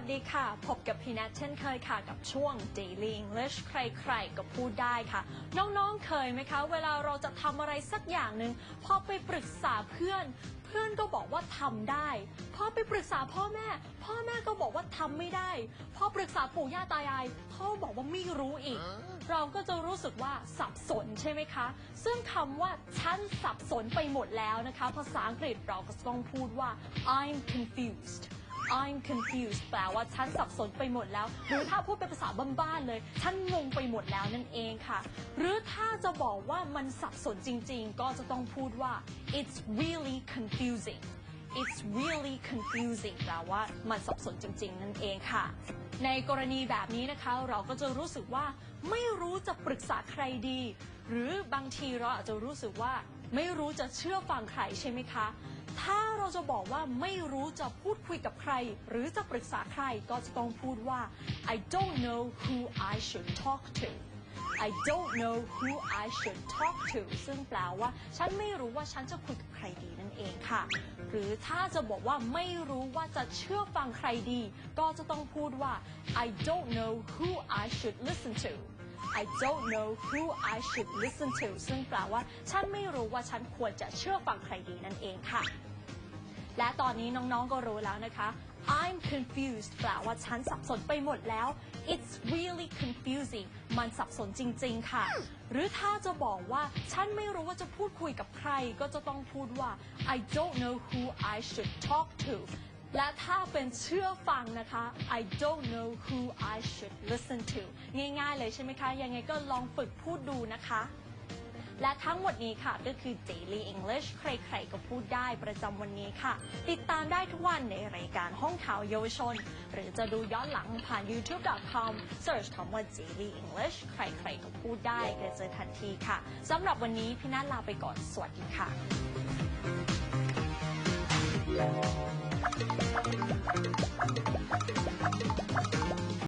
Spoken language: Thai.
วัสดีค่ะ พบกับพี่แนทเช่นเคยค่ะกับช่วง Daily English ใครๆ ก็พูดได้ค่ะ น้องๆ เคยไหมคะ เวลาเราจะทำอะไรสักอย่างหนึ่งพอไปปรึกษาเพื่อน เพื่อนก็บอกว่าทำได้ พอไปปรึกษาพ่อแม่ พ่อแม่ก็บอกว่าทำไม่ได้ พอปรึกษาปู่ย่าตายายเขาบอกว่าไม่รู้อีก เราก็จะรู้สึกว่าสับสนใช่ไหมคะ ซึ่งคำว่าฉันสับสนไปหมดแล้วนะคะ ภาษาอังกฤษเราก็ต้องพูดว่า I'm confused I'm confused แปลว่าฉันสับสนไปหมดแล้ว หรือถ้าพูดเป็นภาษาบ้านๆเลย ฉันงงไปหมดแล้วนั่นเองค่ะ หรือถ้าจะบอกว่ามันสับสนจริง ๆ ก็จะต้องพูดว่า it's really confusing it's really confusing แปลว่ามันสับสนจริง ๆ นั่นเองค่ะ ในกรณีแบบนี้นะคะ เราก็จะรู้สึกว่าไม่รู้จะปรึกษาใครดี หรือบางทีเราอาจจะรู้สึกว่าไม่รู้จะเชื่อฟังใครใช่ไหมคะ เราจะบอกว่าไม่รู้จะพูดคุยกับใคร หรือจะปรึกษาใครก็จะต้องพูดว่า I don't know who I should talk to I don't know who I should talk to ซึ่งแปลว่า ฉันไม่รู้ว่าฉันจะคุยกับใครดีนั่นเองค่ะ หรือถ้าจะบอกว่าไม่รู้ว่าจะเชื่อฟังใครดี ก็จะต้องพูดว่า I don't know who I should listen to I don't know who I should listen to ซึ่งแปลว่า ฉันไม่รู้ว่าฉันควรจะเชื่อฟังใครดีนั่นเองค่ะ และตอนนี้น้องๆก็รู้แล้วนะคะ I'm confused แปลว่าฉันสับสนไปหมดแล้ว It's really confusing มันสับสนจริง ๆ ค่ะ หรือถ้าจะบอกว่าฉันไม่รู้ว่าจะพูดคุยกับใคร ก็จะต้องพูดว่า I don't know who I should talk to และถ้าเป็นเชื่อฟังนะคะ I don't know who I should listen to ง่าย ๆ เลยใช่ไหมคะ ยังไงก็ลองฝึกพูดดูนะคะ และทั้งหมดนี้ค่ะก็คือ Daily English ใครๆก็พูดได้ประจำวันนี้ค่ะ ติดตามได้ทุกวันในรายการห้องข่าวเยาวชน หรือจะดูย้อนหลังผ่าน youtube.com search คำว่า Daily English ใครๆก็พูดได้ก็เจอทันทีค่ะสำหรับวันนี้พี่นัทลาไปก่อนสวัสดีค่ะ